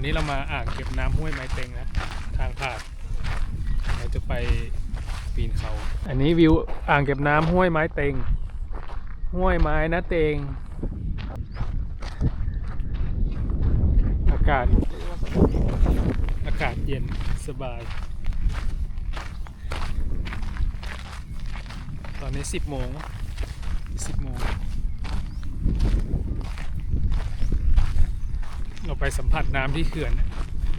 วันนี้เรามาอ่างเก็บน้ำห้วยไม้เต็งนะทางผ่านเราจะไปปีนเขา อันนี้วิวอ่างเก็บน้ำห้วยไม้เต็ง ห้วยไม้นะเต็ง อากาศ อากาศเย็นสบาย ตอนนี้10โมง10โมง เราไปสัมผัสน้ำที่เขื่อน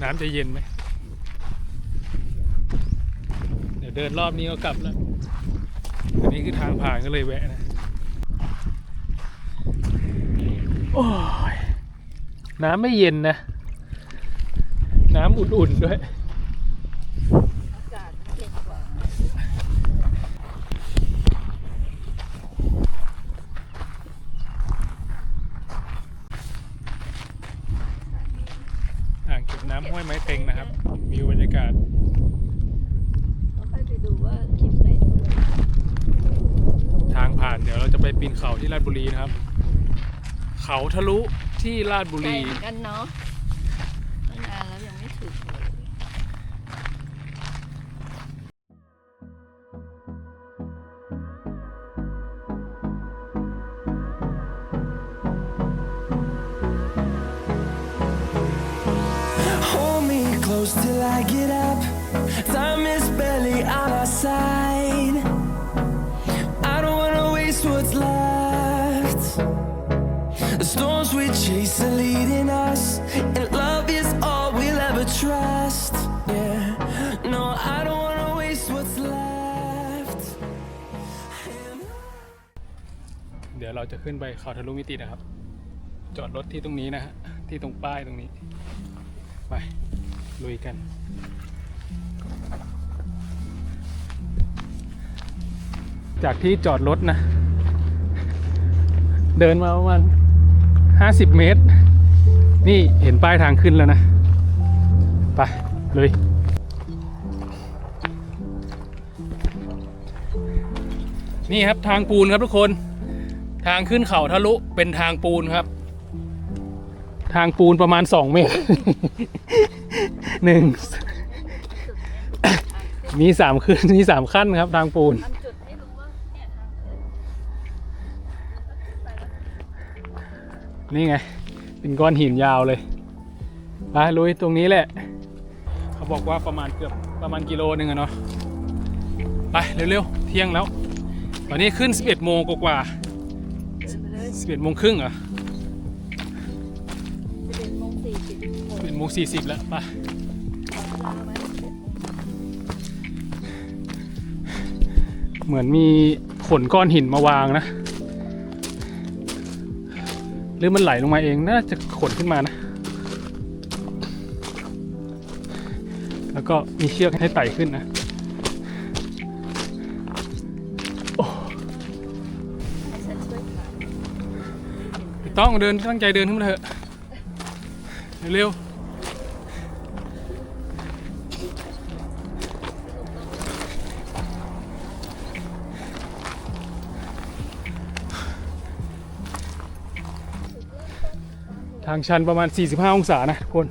น้ำจะเย็นไหม เดี๋ยวเดินรอบนี้ก็กลับแล้ว อันนี้คือทางผ่านก็เลยแวะนะ โอ้ย น้ำไม่เย็นนะ น้ำอุ่นๆด้วย อากาศเย็นกว่า อ่างเก็บน้ำห้วยไม้เต็งนะครับ วิวบรรยากาศ แล้วค่อยไปดูว่าคลิปไหนสวย ทางผ่านเดี๋ยวเราจะไป ปีนเขาที่ราชบุรีนะครับ เขาทะลุที่ราชบุไกลรี เหมือนกันเนาะตั้งนานแล้วยังไม่ถึงเลย Hold me close till I get up. Time is barely on our side. Storms we chase are leading us, and love is all we'll ever trust. Yeah, no, I don't wanna waste what's left. เดี๋ยวเราจะขึ้นไปเขาทะลุมิตินะครับ จอดรถที่ตรงนี้นะฮะ ที่ตรงป้ายตรงนี้ ไป ลุยกัน จากที่จอดรถนะ เดินมาประมาณ 50 เมตร นี่เห็นป้ายทางขึ้นแล้วนะ ไปเลยนี่ครับทางปูนครับทุกคน ทางขึ้นเขาทะลุเป็นทางปูนครับ ทางปูนประมาณ 2 เมตรหนึ่งมีสามขึ้นมีสามขั้นครับทางปูน ทำจุดให้รู้ว่าเนี่ยทางขึ้ นี่ไง เป็นก้อนหินยาวเลย ไปลุยตรงนี้แหละ เขาบอกว่าประมาณเกือบประมาณกิโลหนึ่งอะเนาะ ไปเร็วๆ เที่ยงแล้ว ตอนนี้ขึ้น 11 โมงกว่าเดินไปเลยๆ11โมงครึ่งเหรอสิบเอ็ดโมงสี่สิบหมด11โมง40 แล้วไปเวลาไว้สิบเอ็ดโมงเหมือนมีขนก้อนหินมาวางนะ หรือมันไหลลงมาเองน่าจะขนขึ้นมานะ แล้วก็มีเชือกให้ไต่ขึ้นนะต้องเดินตั้งใจเดินขึ้นมาเถอะเร็ว ทางชันประมาณ 45 องศานะทุกคน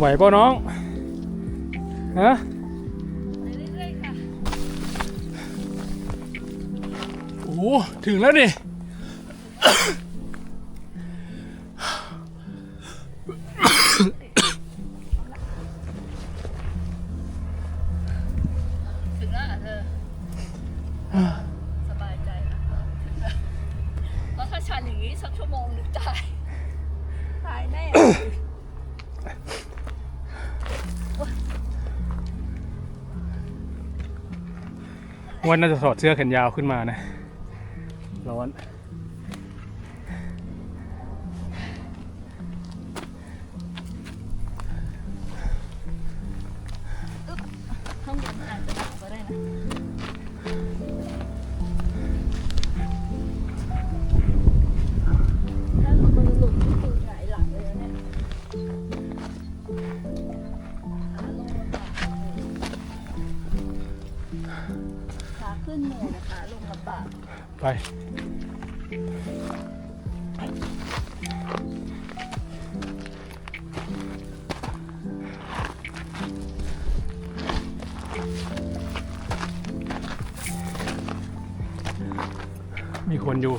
ไหวป่ะน้องฮะโอ้ถึงแล้วดิ ว่าน่าจะถอดเสื้อแขนยาวขึ้นมานะ ร้อน ข้างบนอาจจะหนักก็ได้นะ ขึ้นเหนื่อยนะคะ ลงลำบากไป มีคนอยู่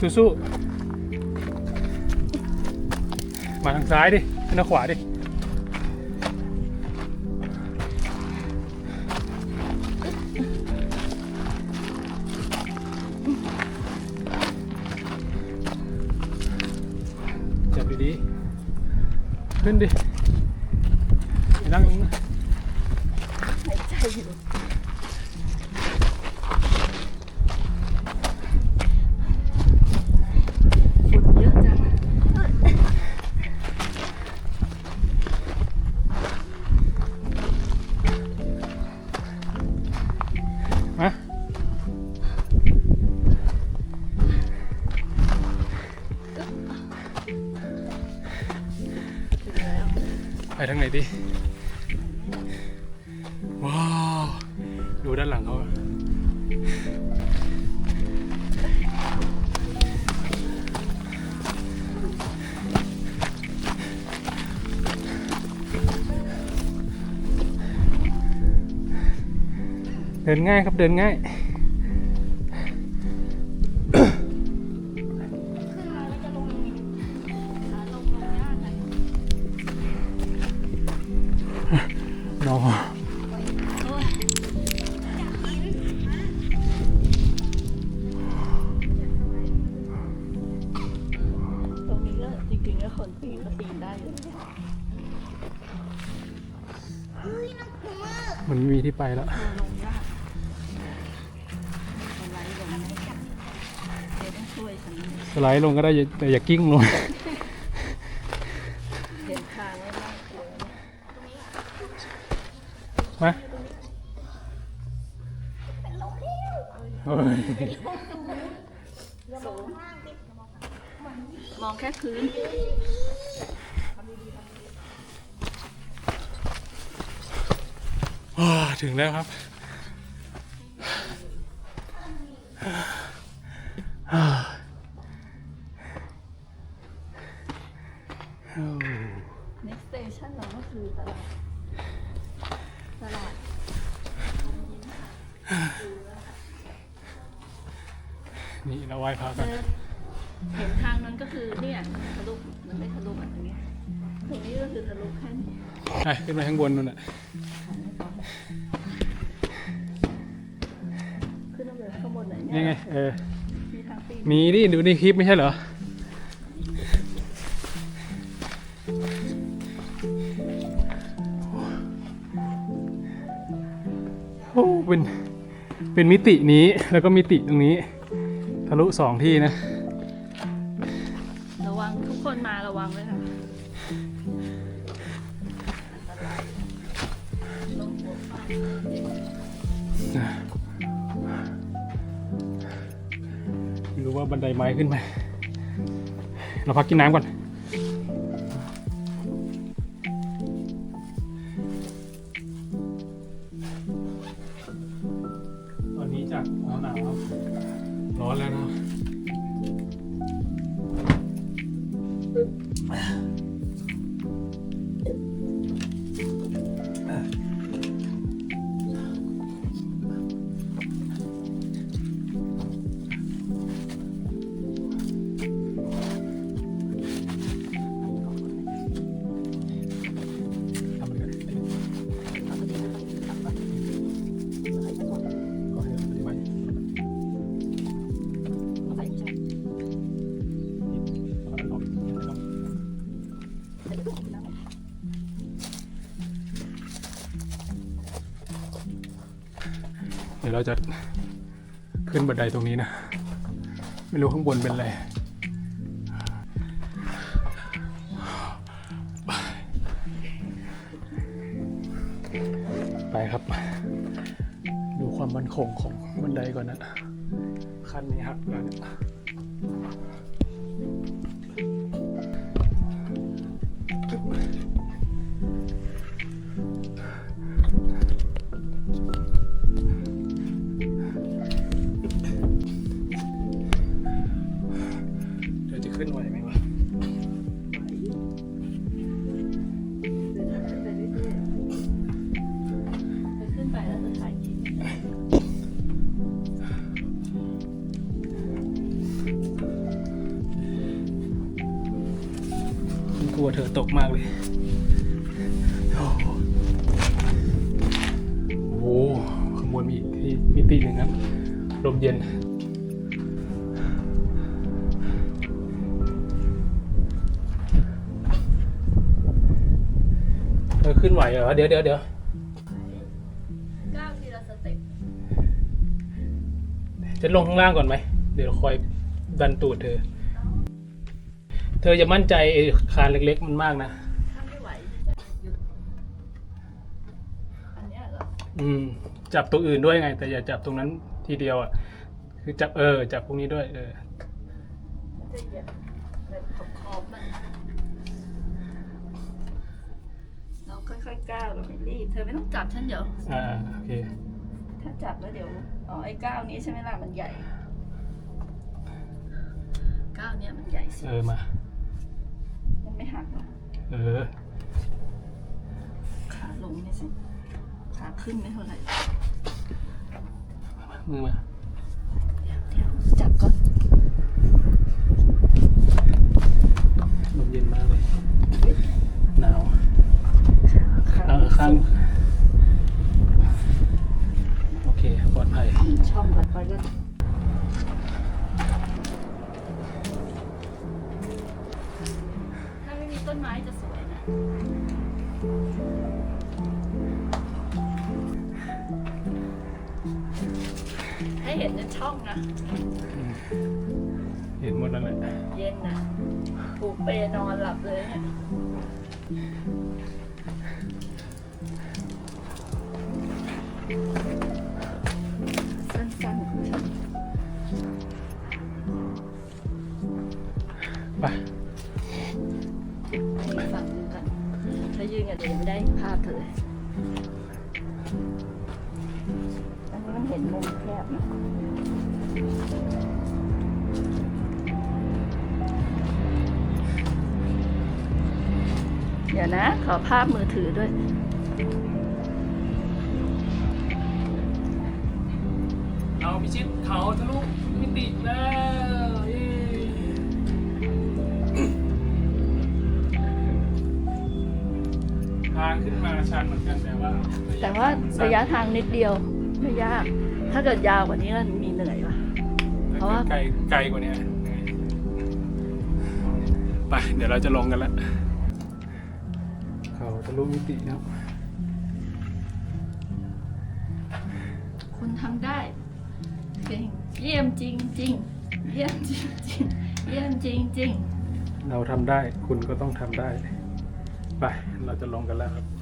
สู้ๆมาทางซ้ายดิขึ้นทางขวาดิจับดีๆขึ้นดินั่งลงนะหายใจอยู่ เดินง่ายครับเดินง่าย ลด์ลงก็ได้อย่าแต่อย่ากิ้งลงเห็นทางแล้วน่ากลัวนะมาเฮ้ยสูงมองแค่พื้นว้าถึงแล้วครับ next station เราก็คือตลาดตลาด นี่เราไหว้พระกัน เดินเห็นทางนั้นก็คือเนี่ยทะลุมันไม่ทะลุแบบนี้ ตรงนี้ก็คือทะลุแค่นี้ไปขึ้นไปข้างบนนู่นน่ะขึ้นมาเลยข้างบนไหนนี่เนี่ไงยเออ มีทางปีนมีดิ ดูในคลิปไม่ใช่เหรอ โอ้ เป็น เป็นมิตินี้ แล้วก็มิติตรงนี้ ทะลุสองที่นะระ บันไดไม้ขึ้นไปเราพักกินน้ำก่อน ดี๋ยวเราจะขึ้นบันไดตรงนี้นะ ไม่รู้ข้างบนเป็นอะไรไปครับ ดูความมั่นคงของบันไดก่อนนะ ขึ้นไหวไหมวะไปแล้วจะถ่ายคลิปฉันกลัวเธอตกมากเลย โอ้โหโอ้โหข้างบนมีอีกที่มิติหนึ่งครับ ลมเย็น เหรอเดี๋ยวเดี๋ยวเดี๋ยวก้าวทีละสเต็ปจะลงข้างล่างก่อนไหม เดี๋ยวคอยดันตูดเธอ เธออย่ามั่นใจไอ้คานเล็กๆมันมากนะ ถ้าไม่ไหวจะหยุดอันเนี้ยเหรออืม จับตัวอื่นด้วยไง แต่อย่าจับตรงนั้นทีเดียวอะ คือจับเออ จับพวกนี้ด้วย เออมันจะเหยียบแบบขอบขอบๆมันเรา ค่อยๆก้าวเราไม่รีบเธอไม่ต้องจับฉันเดี๋ยว อ่าโอเคถ้าจับแล้วเดี๋ยว อ๋อ ไอ้ก้าวนี้ใช่ไหมล่ะ มันใหญ่ ก้าวเนี้ยมันใหญ่สุดเออมา มันไม่หักหรอกเออขาลงนี่สิ ขาขึ้นไม่เท่าไหร่ มือมา เดี๋ยวเดี๋ยวจับก่อน ไปให้ฝั่งนึงกันถ้ายืนกันเดี๋ยวยังไม่ได้ภาพเธอเลยอันนี้มันเห็นมุมแคบนะเดี๋ยวนะ ขอภาพมือถือด้วยเราพิชิตเขาทะลุมิติแล้ว ทางขึ้นมาชันเหมือนกันแต่ว่าแต่ว่าระยะทางนิดเดียวไม่ยาก ถ้าเกิดยาวกว่านี้ก็มีเหนื่อยว่ะ เพราะว่า ไกลไกลกว่านี้ไปเดี๋ยวเราจะลงกันแล้วเขาทะลุมิติครับคุณทำได้เก่งเยี่ยมจริงจริงๆเยี่ยมจริงจริงๆเยี่ยมจริงจริงเราทำได้คุณก็ต้องทำได้ ไป เราจะลงกันแล้วครับๆ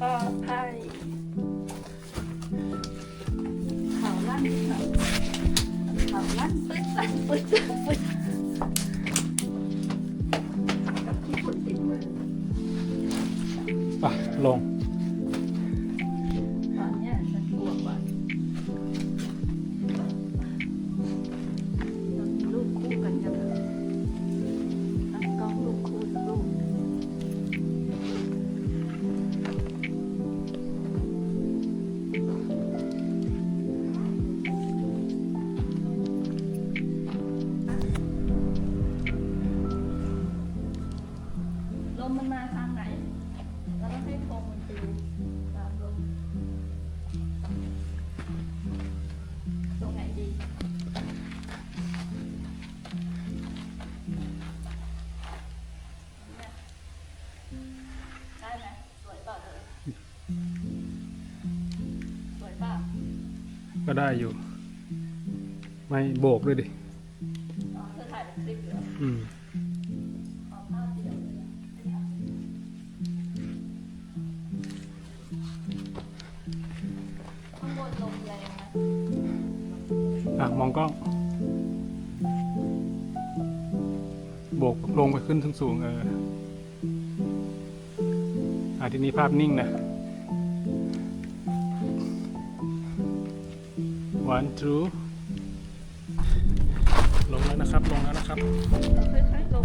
ปลอดภัยเขาลั่นเขาเขาลั่นปึ๊ดลั่นปึ๊ดลั่นปึ๊ด ลง ก็ได้อยู่ ไม่โบกด้วยดิอ๋อเธอถ่ายเป็นคลิปเหรออืมขอภาพเดียวเลยอะข้างบนลมแรงนะอะ มองกล้อง โบกลงไปขึ้นสูงสูงๆเอออะทีนี้ภาพนิ่งนะ one two ลงแล้วนะครับ ลงแล้วนะครับ ค่อยๆลง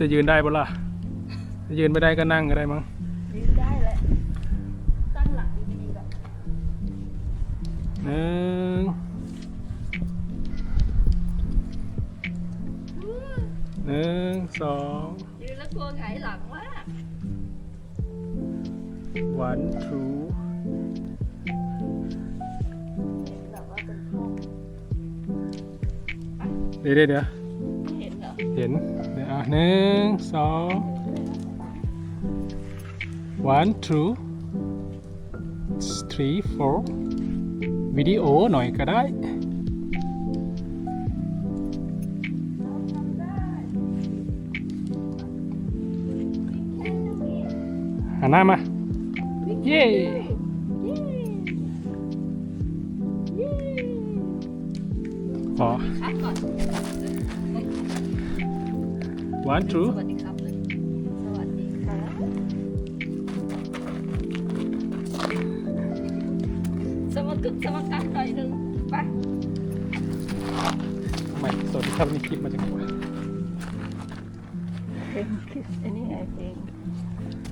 จะยืนได้ปะล่ะถ้ายืนไม่ได้ก็นั่งก็ได้มั้งยืนได้แหละตั้งหลักดีๆแบบหนึ่งหนึ่งสองยืนแล้วกลัวหงายหลังมาก one two เห็นแบบว่าเป็นห้องเดี๋ยวเดี๋ยว เดี๋ยวไม่เห็นเหรอเห็นเดี๋ยวอะหนึ่งสอง one two three four วิดีโอหน่อยก็ได้เราทำได้แค่นี้หันหน้ามา เย้เย้เย้พอ ครับก่อน one ส two วัสดีครับเลยสวัสดีครับ สมกุสมกัดหน่อยหนึ่งไปทำไมสวัสดีครับนี่คลิปมาจากไหนวะเพลงคิดอันนี้ไงเพลง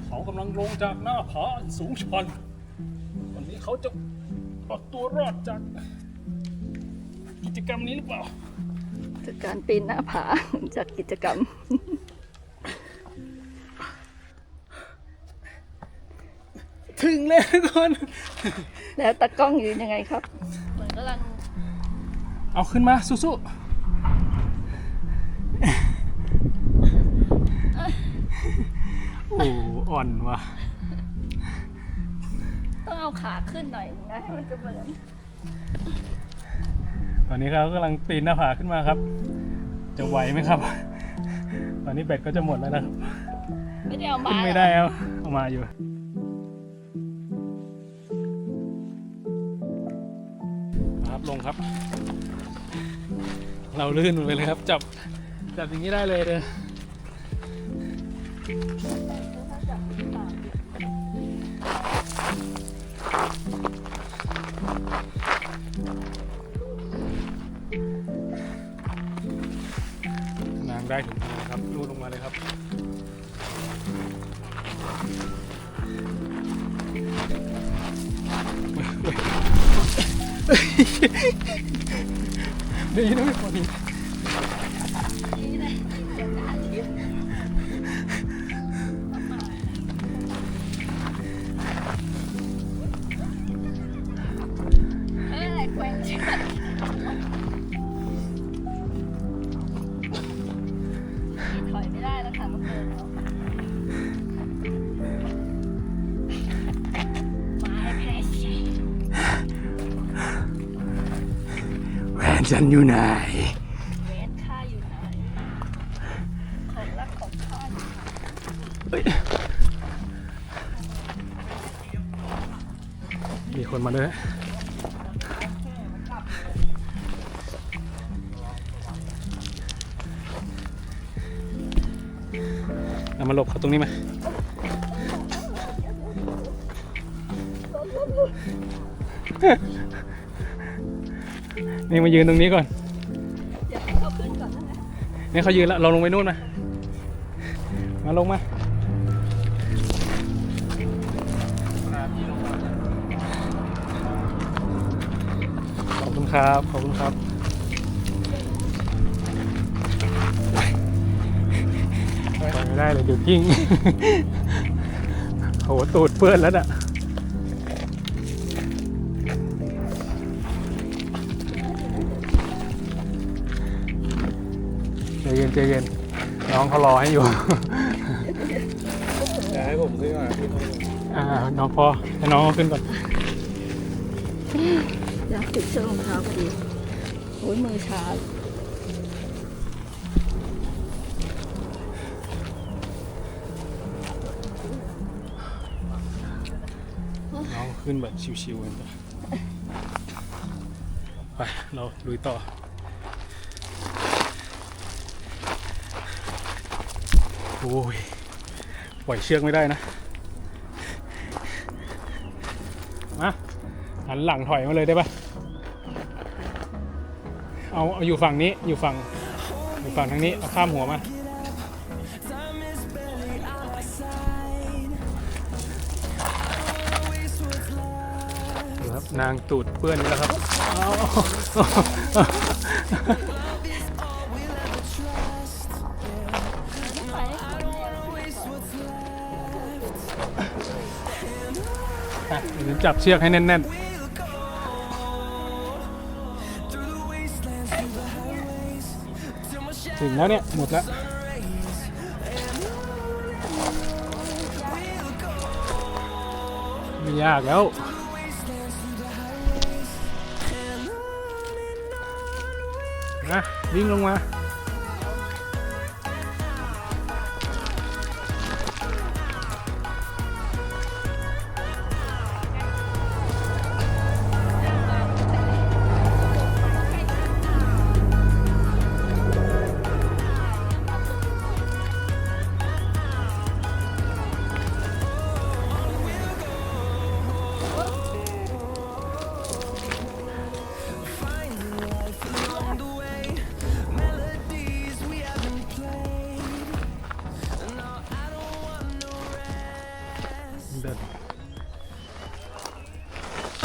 เขากำลังลงจากหน้าผาอันสูงชันวันนี้เขาจะเอาตัวรอดจากกิจกรรมนี้หรือเปล่า คือการปีนหน้าผาจากกิจกรรม ถึงแล้วทุกคน แล้วตากล้องยืนยังไงครับ เหมือนกำลังเอาขึ้นมาสู้ๆ โอ้อ่อนว่ะ ต้องเอาขาขึ้นหน่อยนะให้มันจะเหมือน ตอนนี้เขากำลังปีนหน้าผาขึ้นมาครับ จะไหวไหมครับ ตอนนี้แบตก็จะหมดแล้วนะครับไม่ได้เอามาขึ้นไม่ได้เอาเอามาอยู่ครับลงครับ เราลื่นลงไปเลยครับ จับ จับอย่างนี้ได้เลยเด้อ ได้ถึงมือครับรูดลงมาเลยครับดีนะไม่พอดีนี่เลย ฉันอยู่ไหนเวนค่าอยู่ไหนของรักของข้าอยู่ไหนมีคนมาด้วยเรามามาหลบเขาตรงนี้ไหม นี่มายืนตรงนี้ก่อนนี่เขายืนแล้วเราลงไปนู่นมา มาลงมาขอบคุณครับ ขอบคุณครับไปไม่ได้เลยเดี๋ยวกิ้งโหตูดเปื้อนแล้วน่ะ เย็นใจเย็นน้องเขารอให้อยู่ อยากให้ผมขึ้นก่อนพี่โทษอ่าน้องพอให้น้องเขาขึ้นก่อนอยากติดเสื้อรองเท้าพอดีโอ้ยมือชาน้องขึ้นแบบชิวๆกันต่อไปเราลุยต่อ โอ้ยปล่อยเชือกไม่ได้นะ มาหันหลังถอยมาเลยได้ปะเอาเอาอยู่ฝั่งนี้อยู่ฝั่งอยู่ฝั่งทางนี้เอาข้ามหัวมาครับนางตูดเปื้อนนี่แล้วครับ นจับเชือกให้แน่นๆ ถึงแล้วเนี่ย หมดแล้วยากแล้วนะวิ่งลงมา